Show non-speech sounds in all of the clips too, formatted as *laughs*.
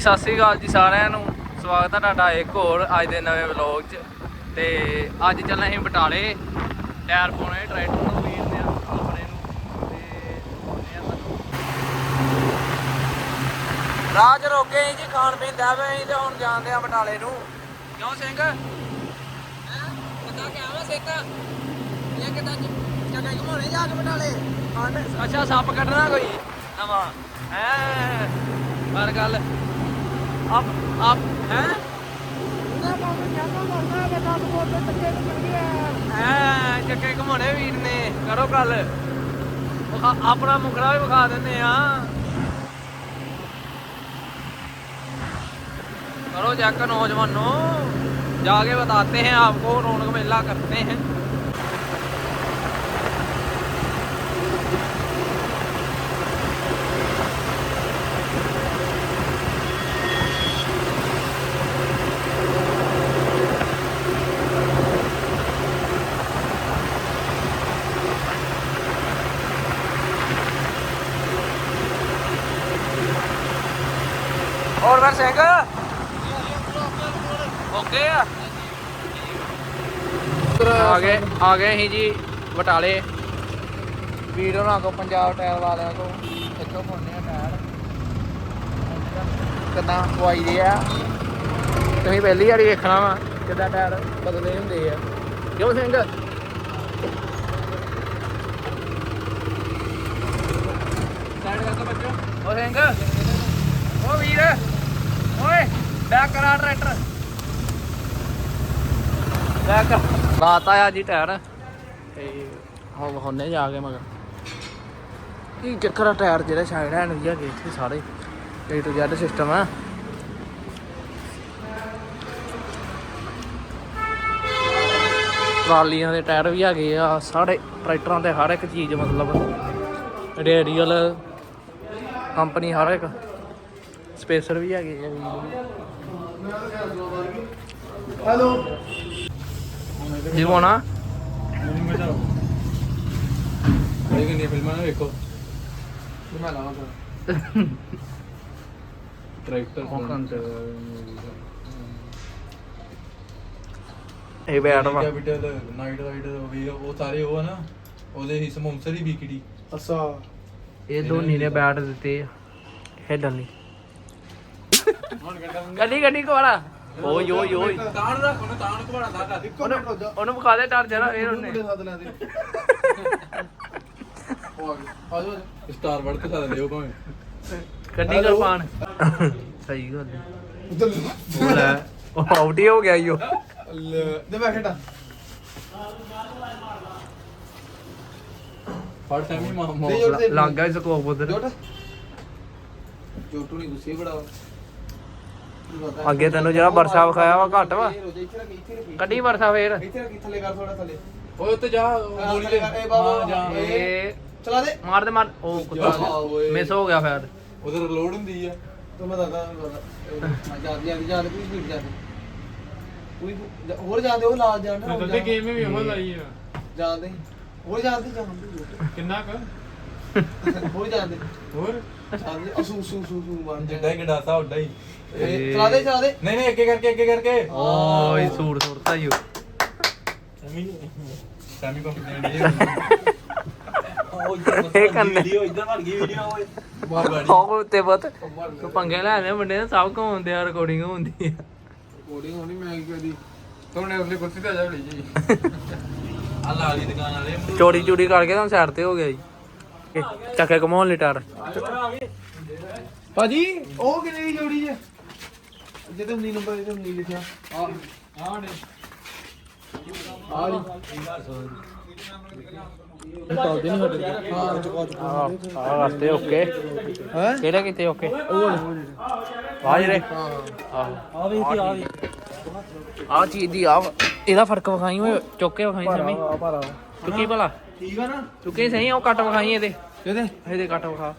ਸਤਿ ਸ੍ਰੀ ਅਕਾਲ ਜੀ ਸਾਰਿਆਂ ਨੂੰ। ਸਵਾਗਤ ਹੈ ਤੁਹਾਡਾ ਇੱਕ ਹੋਰ ਅੱਜ ਦੇ ਨਵੇਂ ਵਲੌਗ 'ਚ। ਤੇ ਅੱਜ ਚੱਲੇ ਅਸੀਂ ਬਟਾਲੇ। ਟਾਇਰ ਪਾਉਣੇ ਟਰੈਕਟਰ ਨੂੰ ਵੀਰ ਨੇ ਆਪਣੇ ਨੂੰ। ਤੇ 'ਚ ਰੋਕੇ ਜੀ ਖਾਣ ਪੀਣ ਦਾ ਵੇ ਤੇ ਹੁਣ ਜਾਂਦੇ ਆ ਬਟਾਲੇ ਨੂੰ। ਕਿਉਂ ਸਿੰਘ? ਹੈ? ਕਿੱਦਾਂ ਕਿ ਆਵਾਂ ਸੇਕਾ ਇਹ ਕਿੱਦਾਂ ਜਗ੍ਹਾ ਘਮਾਉਣੇ ਜਾ ਕੇ ਬਟਾਲੇ? ਅੱਛਾ ਸੱਪ ਕੱਢਣਾ ਕੋਈ? ਨਵਾਂ। ਹੈ? ਪਰ ਗੱਲ ਆਪ ਆਪ ਹੈ ਹੈ ਚੱਕੇ ਘਮਾਉਣੇ ਵੀਰ ਨੇ ਕਰੋ ਗੱਲ ਵਿਖਾ- ਆਪਣਾ ਮੁਖੜਾ ਵੀ ਵਿਖਾ ਦਿੰਦੇ ਆ करो चेक नौजवानों जाके बताते हैं आपको रौनक मेला करते हैं ਜੋਗਿੰਦਰ ਸਿੰਘ। ਓਕੇ ਆ। ਆ ਗਏ ਆ ਗਏ ਸੀ ਜੀ ਬਟਾਲੇ। ਵੀਰ ਉਹਨਾਂ ਕੋ ਪੰਜਾਬ ਟਾਇਰ ਵਾਲਿਆਂ ਕੋ ਇੱਥੋਂ ਪਾਉਂਦੇ ਆ ਟਾਇਰ। ਕਿੰਨਾ ਪਵਾਈ ਦੇ ਆ। ਤੁਸੀਂ ਪਹਿਲੀ ਵਾਰੀ ਵੇਖਣਾ ਵਾ ਕਿਦਾਂ ਟਾਇਰ ਬਦਲੇ ਹੁੰਦੇ ਆ। ਕਿਉਂ ਸਿੰਘ? ਸਾਈਡ ਕਰ ਦੋ ਬੱਚੋ ਉਹ ਸਿੰਘ। ਉਹ ਵੀਰ। ਓਏ ਬੈਕ ਕਰਾ ਟਰੈਕਟਰ। ਬੈਕ ਲਾਤਾ ਆ ਜੀ ਟਾਇਰ। ਤੇ ਹੁਣ ਹੁੰਨੇ ਜਾ ਕੇ ਮਗਰ। ਕੀ ਚੱਕਰ ਆ ਟਾਇਰ ਜਿਹੜੇ ਸਾਈਡ ਹੈਂਡ ਵੀ ਹੈਗੇ ਇੱਥੇ ਸਾਰੇ। ਏ ਟੂ ਜ਼ੈਡ ਸਿਸਟਮ ਆ। ਟਰਾਲੀਆਂ ਦੇ ਟਾਇਰ ਵੀ ਹੈਗੇ ਆ, ਸਾਰੇ ਟਰੈਕਟਰਾਂ ਦੇ ਹਰ ਇੱਕ ਚੀਜ਼ ਮਤਲਬ। ਰੇਡੀਅਲ, ਕੰਪਨੀ ਹਰ ਇੱਕ। ਸਪੇਸਰ ਵੀ ਹੈਗੇ ਆ ਹੈਲੋ। ਜੀ ਹੋਣਾ ਬੜੀ ਕਿੰਨੀ ਫਿਲਮਾਂ ਨੇ ਵੇਖੋ। ਮੈਂ ਲਾਵਾਂ ਟਰੈਕਟਰ ਇਹ ਬੈਟ ਵਾ। ਕੈਪੀਟਲ ਨਾਈਟ ਰਾਈਡ ਵੀ ਉਹ ਸਾਰੇ ਉਹ ਆ ਨਾ ਉਹਦੇ ਹੀ ਸਮੋਸਰ ਹੀ ਵਿਕੜੀ ਅੱਛਾ। ਇਹ ਧੋਨੀ ਨੇ ਬੈਟ ਦਿੱਤੇ ਖੇਡਣ ਲਈ। ਗੱਡੀ ਗੱਡੀ ਕੋਲਾ ਓਏ ਓਏ। ਓਏ ਤਾਣ ਰੱਖ ਉਹਨੂੰ ਤਾਣ ਘਵਾੜਾ ਦਾ ਕਰ ਉਹਨੂੰ ਉਹਨੂੰ ਵਿਖਾ ਦੇ ਡਰ ਜਰਾ ਫੇਰ ਉਹਨੇ। ਸੱਦ ਲੈ ਦੇ। ਆ ਜਾ ਸਟਾਰ ਵਰਡ ਤੇ ਸੱਦ ਲਿਓ ਭਾਵੇਂ। ਗੱਡੀ ਕਰ ਪਾਣ ਸਹੀ ਗੱਲ ਹੈ। ਉਹ ਲੈ ਉਹ ਆਊਟ ਹੀ ਹੋ ਗਿਆ ਈਓ ਦੇ ਮੈਂ ਖੇਡਾ। ਫੜ ਸੈਮੀ ਮਾਮਾ ਲੱਗ ਗਿਆ ਸਕੋਪ ਉਧਰ। ਜੋਟੂ ਨਹੀਂ ਗੁੱਸੇ ਬੜਾ ਅੱਗੇ ਤੈਨੂੰ ਜਿਹੜਾ ਵਰਸ਼ਾ ਵਿਖਾਇਆ ਵਾ ਘੱਟ ਵਾ। ਕੱਢੀ ਵਰਸ਼ਾ ਫੇਰ। ਇੱਥੇ ਰੱਖੀ ਥੱਲੇ ਕਰ ਥੋੜਾ ਥੱਲੇ। ਓਏ ਉੱਤੇ ਜਾ ਗੋਲੀ ਦੇ ਇਹ ਬਾਬਾ, ਹਾਂ ਜਾ। ਇਹ ਚਲਾ ਦੇ। ਮਾਰ ਦੇ ਮਾਰ। ਉਹ ਜਾ ਓਏ। ਮਿਸ ਹੋ ਗਿਆ ਫੇਰ। ਉਧਰ ਲੋਡ ਹੁੰਦੀ ਆ। ਤੂੰ ਮੈਂ ਦੱਸਦਾ ਜਾ ਜਾ ਜਾ ਕੋਈ ਸਪੀਡ ਜਾ ਕੋਈ ਹੋਰ ਜਾਂਦੇ ਉਹ ਲਾਲ ਗੇਮ ਵੀ ਉਹ ਲਾਈ ਆ। ਜਾਂਦੇ ਹੋਰ ਜਾਂਦੇ ਜਾਂਦੇ ਕਿੰਨਾ ਕ? ਹੋਰ ਜਾਂਦੇ ਹੋਰ? ਜਾਂਦੇ ਅਸੂ ਸੂ ਸੂ ਸੂ ਮਾਰਦੇ ਜਿੱਡਾ ਹੀ ਗੰਡਾਸਾ ਉੱਡਾ ਹੀ। ਇਹ ਚਲਾ ਦੇ ਚਲਾ ਦੇ। ਨਹੀਂ ਨਹੀਂ ਅੱਗੇ ਕਰਕੇ ਅੱਗੇ ਕਰਕੇ। *laughs* ਓਏ ਸੂਟ ਸੁੱਟਦਾ ਈਓ ਸੈਮੀ ਸੈਮੀ ਪੰਪ ਦੇ ਇਹ ਕੰਨੇ ਇਧਰ ਬਣ ਗਈ ਵੀਡੀਓ ਓਏ। ਮਾਰ ਬਾੜੀ ਉਹ ਉੱਤੇ ਬਹੁਤ ਤੂੰ ਪੰਗੇ ਲੈਣੇ ਮੁੰਡੇ ਨੇ ਸਭ ਕੋ ਹੁੰਦੇ ਆ ਰਿਕਾਰਡਿੰਗ ਹੁੰਦੀ ਆ। ਕੋਡਿੰਗ ਹੋਣੀ ਮੈਂ ਕੀ ਕਰੀ ਤੋਨੇ ਉਸਲੇ ਕੁਰਸੀ ਤੇ ਆ ਜਾ ਬੜੀ ਜੀ। ਆ ਲਾਲੀ ਦੁਕਾਨ ਵਾਲੇ। ਚੋਰੀ ਚੂਰੀ ਕਰਕੇ ਤਾਂ ਸਾਈਡ ਤੇ ਹੋ ਗਿਆ ਜੀ। ਚੱਕੇ ਘਮਾਉਣ ਲਈ ਟਾਰ ਭਾਜੀ ਉਹ ਕਿੰਨੇ ਦੀ ਜੋੜੀ ਜੇ? ਜਿਹਦੇ 19 ਨੰਬਰ ਇਹਦੇ 19 ਲਿਖਿਆ। ਆ ਹਾਂ ਨੇ ਆ ਲਈ ਚੱਲਦੇ ਨਹੀਂ ਸਾਡੇ ਹਾਂ ਚੁਕਾ ਚੁਕਾ ਆ ਆ ਵਾਸਤੇ ਓਕੇ। ਹੈ? ਕਿਹੜੇ ਕਿਤੇ ਓਕੇ? ਆ ਜਿਹੜੇ। ਆਹੋ। ਆ ਵੀ ਕੀ ਆ ਵੀ। ਆ ਚੀਜ਼ ਦੀ ਆ ਇਹਦਾ ਫ਼ਰਕ ਵਿਖਾਈ ਓਏ ਚੁੱਕ ਕੇ ਵਿਖਾਈ ਸਮੀ। ਚੁੱਕੀ ਭਲਾ। ਠੀਕ ਆ ਨਾ? ਚੁੱਕੇ ਸਹੀ ਉਹ ਕੱਟ ਵਿਖਾਈ ਇਹਦੇ। ਕਿਹਦੇ? ਇਹਦੇ ਕੱਟ ਵਿਖਾ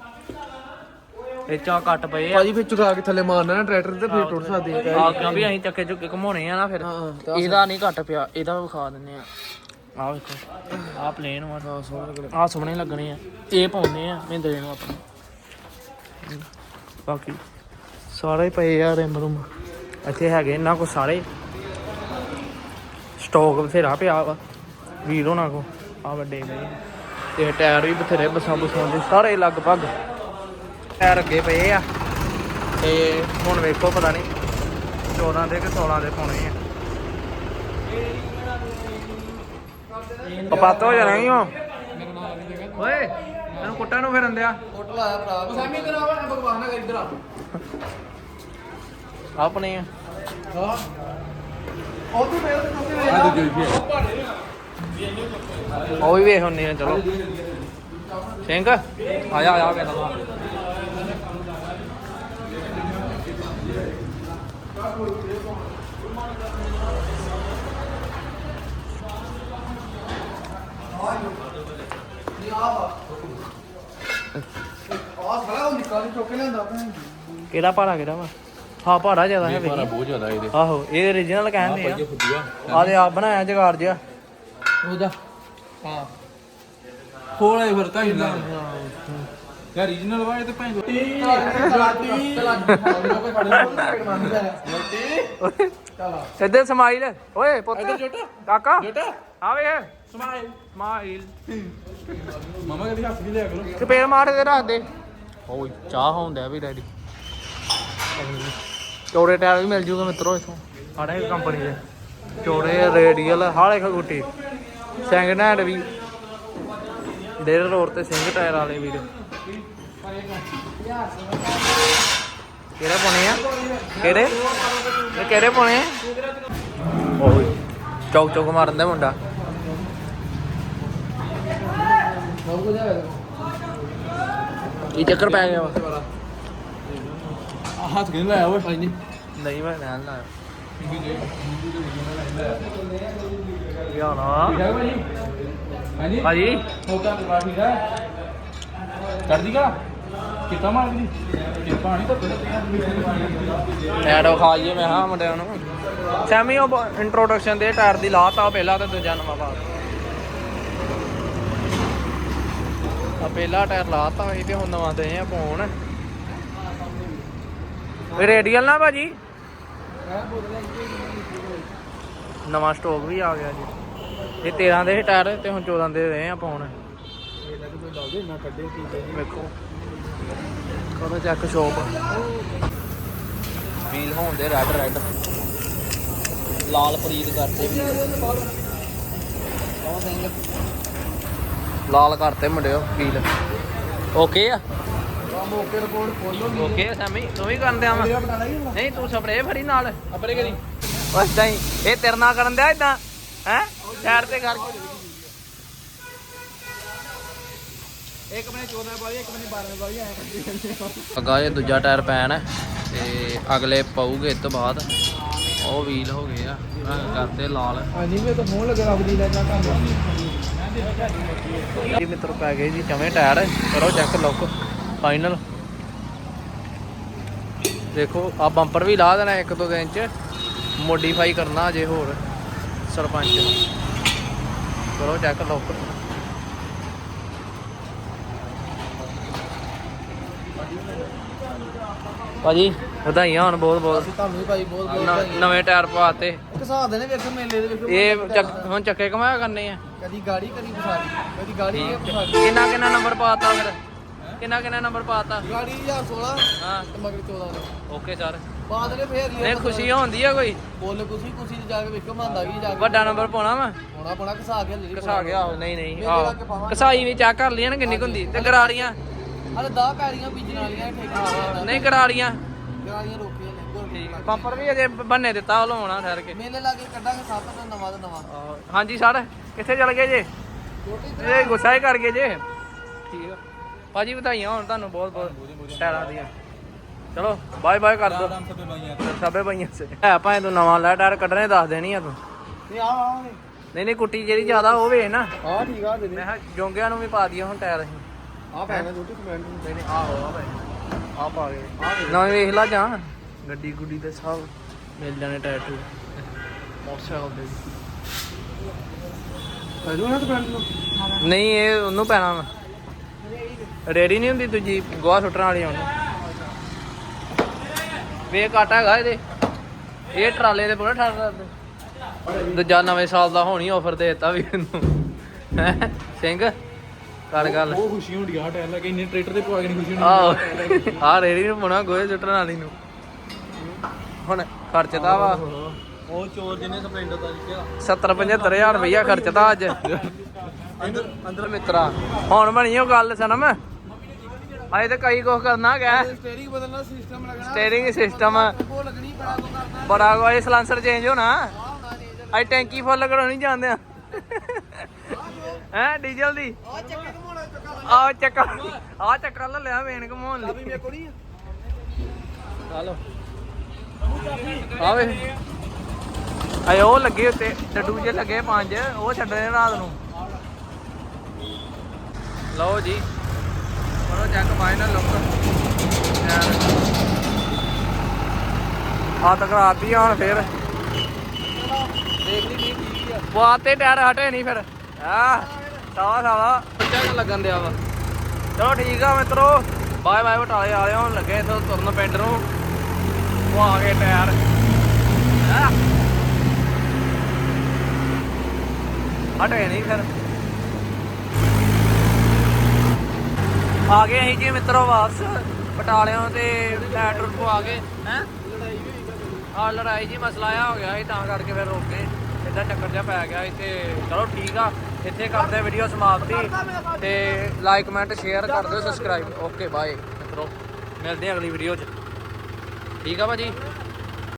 ਇਹ ਚਾ ਕੱਟ ਪਏ ਆ। ਭਾਜੀ ਫਿਰ ਚੁਕਾ ਕੇ ਥੱਲੇ ਮਾਰਨਾ ਨਾ ਟਰੈਕਟਰ ਤੇ ਫਿਰ ਟੁੱਟ ਸਕਦੇ ਆ। ਆ ਕਿਉਂ ਵੀ ਅਸੀਂ ਚੱਕੇ ਚੁੱਕੇ ਘਮਾਉਣੇ ਆ ਨਾ ਫਿਰ। ਹਾਂ ਤਾਂ ਇਹਦਾ ਨਹੀਂ ਘੱਟ ਪਿਆ ਇਹਦਾ ਵਿਖਾ ਦਿੰਨੇ ਆ। ਆ ਵੇਖੋ ਆ ਪਲੇਨ ਵਾ। ਆ ਸੋਹਣੇ ਲੱਗਣੇ। ਆ। ਇਹ ਪਾਉਂਦੇ ਆ ਮਹਿੰਦਰੇ ਨੂੰ ਆਪਣੇ। ਬਾਕੀ ਸਾਰੇ ਪਏ ਆ ਰਿਮ ਰੂਮ। ਇੱਥੇ ਹੈਗੇ ਇਹਨਾਂ ਕੋ ਸਾਰੇ। ਸਟਾਕ ਬਥੇਰਾ ਪਿਆ ਵਾ। ਵੀਰ ਹੋਣਾ ਕੋ ਆ ਵੱਡੇ ਪਏ ਆ। ਤੇ ਟਾਇਰ ਵੀ ਬਥੇਰੇ ਬਸਾਂ ਬਸਾਂ ਦੇ ਸਾਰੇ ਲਗਭਗ ਟਾਇਰ ਅੱਗੇ ਪਏ ਆ। ਤੇ ਹੁਣ ਵੇਖੋ ਪਤਾ ਨਹੀਂ 14 ਦੇ ਕਿ 16 ਦੇ ਪਾਉਣੇ ਆ। ਪਪਾਤੋ ਹੋ ਜਾਣਾ ਹੀ ਹੋ ਓਏ ਇਹਨੂੰ ਕੁੱਟਾਂ ਨੂੰ ਫਿਰਨ ਦਿਆ। ਹੋਟਲ ਆਇਆ ਭਰਾ ਸਾਮੀ ਇਧਰ ਆ। ਭਗਵਾਨ ਨਾ ਕਰ ਇਧਰ ਆ ਆਪਣੇ ਆ? ਹਾਂ ਉਹ ਤੂੰ ਮੇਰੇ ਤੋਂ ਚੁੱਕ ਕੇ ਉਹ ਵੀ ਵੇਖ ਹੁੰਨੇ ਆ ਚਲੋ। ਸਿੰਘ ਆ ਜਾ ਆ ਜਾ ਕਹਿੰਦਾ ਆ ਕਿਹੜਾ ਭਾੜਾ ਕਿਹੜਾ ਵਾ? ਹਾਂ ਭਾੜਾ ਜ਼ਿਆਦਾ ਹੈ ਬਹੁਤ ਜ਼ਿਆਦਾ ਇਹਦੇ। ਆਹੋ ਇਹ origignal ਕਹਿੰਦੇ ਆ। ਆ। ਤੇ ਆਪ ਬਣਾਇਆ ਜਗਾੜ ਜਿਆ ਉਹਦਾ ਹਾਂ ਕੋਲ ਫਿਰ ਤਾਂ ਇੰਨਾ ਯਾਰ ਰੀਜਨਲ ਵਾ ਇਹ ਤੇ ਭੈਣ ਚਲਾਤੀ ਕੋਈ ਫੜ ਲੈ ਪੇਟ ਮੰਨ ਜਾ ਚਲਾ ਇੱਧਰ ਸਮਾਈਲ ਓਏ ਪੁੱਤ ਇੱਧਰ ਜੋਟਾ ਕਾਕਾ ਜੋਟਾ ਆ ਵੇ ਸਮਾਈਲ ਸਮਾਈਲ ਮਮਾ ਕਦੀ ਹੱਥ ਵੀ ਲਿਆ ਕਰੋ ਤੇ ਪੇੜ ਮਾਰ ਕੇ ਰੱਖ ਦੇ ਓਏ ਚਾਹ ਹੁੰਦਾ ਵੀ ਰੈਡੀ ਚੌੜੇ ਟਾਇਰ ਵੀ ਮਿਲ ਜੂਗਾ ਮਿੱਤਰੋ ਇਥੋਂ ਆੜੇ ਕੰਪਨੀ ਦੇ ਚੌੜੇ ਰੇਡੀਅਲ ਹਾਲੇ ਖਗੁੱਟੀ ਸੈਕਿੰਡ ਹੈਂਡ ਵੀ। ਡੇਰ ਰੋਡ ਤੇ ਸਿੰਘ ਟਾਇਰ ਵਾਲੇ ਵੀਰ। ਕਿਹੜੇ ਪਾਉਣੇ ਆ? ਕਿਹੜੇ? ਇਹ ਕਿਹੜੇ ਪਾਉਣੇ ਆ? ਓਏ ਚੌਕ ਚੌਕ ਮਾਰਨ ਦਾ ਮੁੰਡਾ। ਸਭ ਕੁਝ ਹੈ ਕੀ ਚੱਕਰ ਪੈ ਗਿਆ ਵਾ? ਹੱਥ ਕਿਨ ਲਾਇਆ ਓਏ? ਭਾਈ ਨਹੀਂ ਨਹੀਂ ਮੈਂ ਰਹਿਣ ਦਾ ਹਾਂਜੀ? ਭਾਜੀ ਠੀਕ ਕਿਤਾ ਕਿਰਪਾ ਨਹੀਂ ਤਾਂ ਮੈਂ ਹਾਂ ਮੁੰਡਿਆਂ ਨੂੰ। ਸੈਮੀ ਉਹ ਇੰਟਰੋਡਕਸ਼ਨ ਦੇ ਟਾਇਰ ਦੀ ਲਾਤਾ ਉਹ ਪਹਿਲਾ ਤੇ ਦੂਜਾ ਨਵਾਂ ਪਾ ਆ ਪਹਿਲਾ ਟਾਇਰ ਲਾਤਾ ਇਹ ਤੇ ਹੁਣ ਨਵਾਂ ਦੇ ਆ ਪਾਉਣ ਰੇਡੀਅਲ ਨਾ ਭਾਜੀ। ਨਵਾਂ ਸਟਾਕ ਵੀ ਆ ਗਿਆ ਜੀ। ਇਹ 13 ਦੇ ਟਾਇਰ ਤੇ ਹੁਣ 14 ਦੇ ਰਹੇ ਆ ਪਾਉਣ ਵੇਖੋ। ਕਰੋ ਚੈੱਕ ਸ਼ੋਪ ਵੀਲ ਹੋਣ ਦੇ ਰੈਡ ਰੈਡ ਲਾਲ ਫਰੀਦ ਕਰਤੇ। ਵੀ ਲਾਲ ਕਰਤੇ ਮੁੰਡਿਓ ਵੀਲ ਓਕੇ ਆ? ਮੌਕੇ ਰਿਪੋਰਟ ਖੋਲੋ ਓਕੇ ਆ ਸੈਮੀ। ਤੂੰ ਵੀ ਕਰਨ ਦਿਆ ਨਹੀਂ ਤੂੰ ਸਪਰੇਅ ਫੜੀ ਨਾਲ। ਅਪਰੇ ਕਰੀ। ਬਸ ਤਾਂ ਹੀ। ਇਹ ਤੇਰੇ ਨਾਲ ਕਰਨ ਦਿਆ ਇਦਾਂ ਹੈ? ਸਾਈਡ ਤੇ ਕਰ ਇੱਕ ਮਨੇ 14 ਵਾਲੀ ਇੱਕ ਮਨੇ 12 ਵਾਲੀ ਆਇਆ ਅਗਾ ਇਹ ਦੂਜਾ ਟਾਇਰ ਪੈਣ ਤੇ ਅਗਲੇ ਇਸ ਤੋਂ ਬਾਅਦ। ਉਹ ਵੀਲ ਹੋ ਗਏ ਆ। ਰੰਗ ਕਰਤੇ ਲਾਲ। ਹਾਂਜੀ ਮੈਂ ਤਾਂ ਫੋਨ ਲੱਗਾ ਰੱਬ ਦੀ ਜਾ ਕੰਮ ਇਹ ਮਿੱਤਰ ਪੈ ਗਏ ਜੀ ਚਵੇਂ ਟਾਇਰ। ਕਰੋ ਚੈੱਕ ਲੁੱਕ ਫਾਈਨਲ ਦੇਖੋ ਆ ਬੰਪਰ ਵੀ ਲਾ ਦੇਣਾ ਇੱਕ ਦੋ ਦਿਨ ਚ। ਮੋਡੀਫਾਈ ਕਰਨਾ ਅਜੇ ਹੋਰ ਸਰਪੰਚ ਕਰੋ ਚੈੱਕ ਲੁੱਕ ਭਾਜੀ ਵਧਾਈਆਂ ਹੁਣ ਬਹੁਤ ਬਹੁਤ। ਅਸੀਂ ਤੁਹਾਨੂੰ ਵੀ ਭਾਈ ਬਹੁਤ ਬਹੁਤ ਨ- ਵਧਾਈਆਂ। ਨਵੇਂ ਟਾਇਰ ਪਾਤੇ ਇੱਕ ਹਿਸਾਬ ਦੇ ਨੇ ਵੇਖੋ ਮੇਲੇ ਦੇ ਵੇਖੋ ਇਹ ਚੱਕ- ਹੁਣ ਚੱਕੇ ਕਮਾਇਆ ਕਰਨੇ ਆ। ਕਦੀ ਗਾੜੀ ਕਦੀ ਪਸਾਰੀ। ਕਦੀ ਗਾੜੀ ਇਹ ਪਸਾਰੀ। ਕਿੰਨਾ ਕਿੰਨਾ ਨੰਬਰ ਪਾਤਾ ਫਿਰ? ਕਿੰਨਾ ਕਿੰਨਾ ਨੰਬਰ ਪਾਤਾ? ਗਾੜੀ 1016 ਹਾਂ। ਤੇ ਮਗਰ 14 ਨੇ ਓਕੇ ਸਰ। ਨਹੀਂ ਖੁਸ਼ੀ ਹੁੰਦੀ ਆ ਕੋਈ। ਬੋਲ ਖੁਸ਼ੀ ਖੁਸ਼ੀ ਤੇ ਜਾ ਕੇ ਵੇਖੋ ਮੰਦਾ ਵੀ ਜਾ ਕੇ। ਵੱਡਾ ਨੰਬਰ ਪਾਉਣਾ ਵਾ। ਹੋਣਾ ਪਣਾ ਘਸਾ ਕੇ ਲੈ ਕਸਾ ਗਿਆ ਆਹੋ ਨਹੀਂ ਨਹੀਂ ਮੇਰੇ ਆਹੋ ਲਾਗੇ ਪਾਵਾਂਗੇ। ਕਸਾਈ ਵੀ ਚੈੱਕ ਕਰ ਲਈਆਂ ਨਾ ਕਿੰਨੀ ਕੁ ਹੁੰਦੀ। ਤੇ ਗਰਾਰੀਆਂ। ਅਰੇ ਦਾ ਪੈਰੀਆਂ ਬੀਜਣ ਵਾਲੀਆਂ ਠੇਕੇ ਨਹੀਂ ਗਰਾਰੀਆਂ। ਰੋਕੀਆਂ ਪੰਪਰ ਵੀ ਅਜੇ ਬੰਨੇ ਦਿੱਤਾ ਉਹ ਲਾਉਣਾ ਠਹਿਰ ਕੇ। ਮੇਲੇ ਲਾ ਕੇ ਕੱਢਾਂਗੇ ਸੱਤ ਤੋਂ ਨਵਾਂ ਤੋਂ ਨਵਾਂ। ਹਾਂਜੀ ਸਰ। ਕਿੱਥੇ ਚਲ ਗਏ ਜੇ? ਇਹ ਗੁੱਸਾ ਹੀ ਕਰ ਗਏ ਜੇ। ਠੀਕ ਆ। ਭਾਜੀ ਵਧਾਈਆਂ ਹੁਣ ਤੁਹਾਨੂੰ ਬਹੁਤ ਬਹੁਤ। ਟਾਇਰਾਂ ਦੀਆਂ। ਚਲੋ ਬਾਏ ਬਾਏ ਕਰ ਦੋ। ਆਰਾਮ ਬਾਈਆਂ। ਸਭੇ ਪਈਆਂ ਸੇ। ਹੈ ਭਾਵੇਂ ਤੂੰ ਨਵਾਂ ਲੈ ਟਾਇਰ ਕੱਢਣੇ ਦੱਸ ਦੇਣੀ ਆ ਤੂੰ। ਨਹੀਂ ਆ ਆ ਨਹੀਂ। ਨਹੀਂ ਕੁੱਟੀ ਜਿਹੜੀ ਜ਼ਿਆਦਾ ਉਹ ਵੇ ਨਾ। ਆ ਠੀਕ ਆ ਦੇ ਮੈਂ ਕਿਹਾ ਜੋਂਗਿਆਂ ਨੂੰ ਵੀ ਪਾ ਦਈਏ ਹੁਣ ਟਾਇਰ ਅਸੀਂ। ਆ ਪੈਣਾ ਛੋਟੀ ਕਮੈਂਟ ਨੂੰ। ਨਹੀਂ ਨਹੀਂ ਆਹੋ ਆ ਭਾਈ ਆ ਪਾ ਗਏ ਨਵੇਂ ਵੇਖ ਲਾ ਜਾਂ। ਗੱਡੀ ਗੁੱਡੀ ਦੇ ਸਭ ਮਿਲ ਜਾਣੇ ਟਾਇਰ ਟੂ ਮੋਟਰਸਾਈਕਲ ਦੇ। ਪਹਿਲੂ ਨਾ ਨੂੰ? ਨਹੀਂ ਇਹ ਉਹਨੂੰ ਪੈਣਾ ਰੇਡੀ ਨਹੀਂ ਹੁੰਦੀ ਦੂਜੀ ਗੋਹਾ ਸੁੱਟਣ ਵਾਲੀ ਉਹਨੂੰ। ਵੇ ਘਾਟਾ ਹੈਗਾ ਇਹਦੇ। ਇਹ ਟਰਾਲੇ ਦੇ ਪੂਰਾ ਠਾਰ ਕਰਦੇ। ਦੂਜਾ ਨਵੇਂ ਸਾਲ ਦਾ ਹੋਣੀ ਆਫਰ ਦੇ ਦਿੱਤਾ ਵੀ ਇਹਨੂੰ। ਹੈਂ? ਸਿੰਘ ਕਰ ਗੱਲ। ਉਹ ਖੁਸ਼ੀ ਹੁੰਦੀ ਆ ਟਾਇਰ ਲੱਗੇ ਇੰਨੇ ਟਰੈਕਟਰ ਦੇ ਪਵਾ ਕੇ ਨਹੀਂ ਖੁਸ਼ੀ ਆਹੋ। ਆ ਰੇੜੀ ਨੂੰ ਪੁਣਾ ਗੋਏ ਸੁੱਟਣ ਵਾਲੀ ਨੂੰ। ਹੁਣ ਖਰਚਦਾ ਵਾ। ਉਹ ਚੋਰ ਜਿਹਨੇ ਸਪਲੈਂਡਰ ਦਾ ਜਿੱਤਿਆ 70 75000 ਰੁਪਈਆ ਖਰਚਦਾ ਅੱਜ। ਅੰਦਰ ਮਿੱਤਰਾ। ਹੁਣ ਬਣੀ ਉਹ ਗੱਲ ਸਨਮ। ਅਜੇ ਤੇ ਕਈ ਕੁਝ ਕਰਨਾ ਗਿਆ ਸਟੀਅਰਿੰਗ ਬਦਲਣਾ ਸਿਸਟਮ ਲੱਗਣਾ। ਸਟੀਅਰਿੰਗ ਸਿਸਟਮ ਉਹ ਲੱਗਣੀ ਬੜਾ ਕੋ ਕਰਨਾ। ਬੜਾ ਕੋਈ ਸਲਾਂਸਰ ਚੇਂਜ ਹੋਣਾ। ਅਜੇ ਟੈਂਕੀ ਫੁੱਲ ਕਰਾਉਣੀ ਜਾਂਦੇ ਆ। ਹੈ ਡੀਜ਼ਲ ਦੀ? ਆ ਚੱਕੇ ਘਮਾਉਣਾ ਚੱਕਾ ਆ ਚੱਕਾ ਆ ਚੱਕਾ ਲੈ ਲਿਆ ਵੇਣ ਘਮਾਉਣ ਲਈ। ਮੇਰੇ ਨਹੀਂ ਆਵੇ। ਆਏ ਉਹ ਲੱਗੇ ਉੱਤੇ ਡੱਡੂ ਜੇ ਲੱਗੇ ਪੰਜ ਉਹ ਛੱਡਣੇ ਰਾਤ ਨੂੰ। ਲਓ ਜੀ। ਕਰੋ ਚੈੱਕ ਫਾਈਨਲ ਲੁੱਕ। ਆ ਤਕਰਾਤੀ ਹੁਣ ਫੇਰ। ਦੇਖ ਲਈ ਨਹੀਂ ਠੀਕ ਆ। ਵਾਤੇ ਟਾਇਰ ਹਟੇ ਨਹੀਂ ਫਿਰ। ਆ ਸਾਵਾ ਸਾਵਾ ਚੈੱਕ ਲੱਗਣ ਦਿਆ ਵਾ? ਚਲੋ ਠੀਕ ਆ ਮਿੱਤਰੋ। ਬਾਏ ਬਾਏ ਬਟਾਲੇ ਵਾਲੇ ਹੁਣ ਲੱਗੇ ਇਥੋਂ ਤੁਰਨ ਪਿੰਡ ਨੂੰ। ਉਹ ਆ ਗਏ ਟਾਇਰ। ਹਟੇ ਨਹੀਂ ਫਿਰ। ਆ ਗਏ ਅਸੀਂ ਜੀ ਮਿੱਤਰੋ ਵਾਪਸ, ਬਟਾਲਿਓਂ ਤੇ ਲੈਟਰ ਤੋਂ ਆ ਗਏ, ਹੈ? ਆ ਲੜਾਈ ਜੀ ਮਸਲਾ ਆ ਹੋ ਗਿਆ ਸੀ, ਤਾਂ ਕਰਕੇ ਫਿਰ ਰੁਕ ਗਏ। ਇਦਾਂ ਚੱਕਰ ਜਿਹਾ ਪੈ ਗਿਆ ਸੀ ਤੇ ਚਲੋ ਠੀਕ ਆ, ਇੱਥੇ ਕਰਦੇ ਵੀਡੀਓ ਸਮਾਪਤੀ। ਤੇ ਲਾਈਕ ਕਮੈਂਟ ਸ਼ੇਅਰ ਕਰ ਦਿਓ ਸਬਸਕ੍ਰਾਈਬ ਓਕੇ ਬਾਏ ਮਿੱਤਰੋ। ਮਿਲਦੇ ਹਾਂ ਅਗਲੀ ਵੀਡੀਓ 'ਚ। ਠੀਕ ਆ ਭਾਜੀ?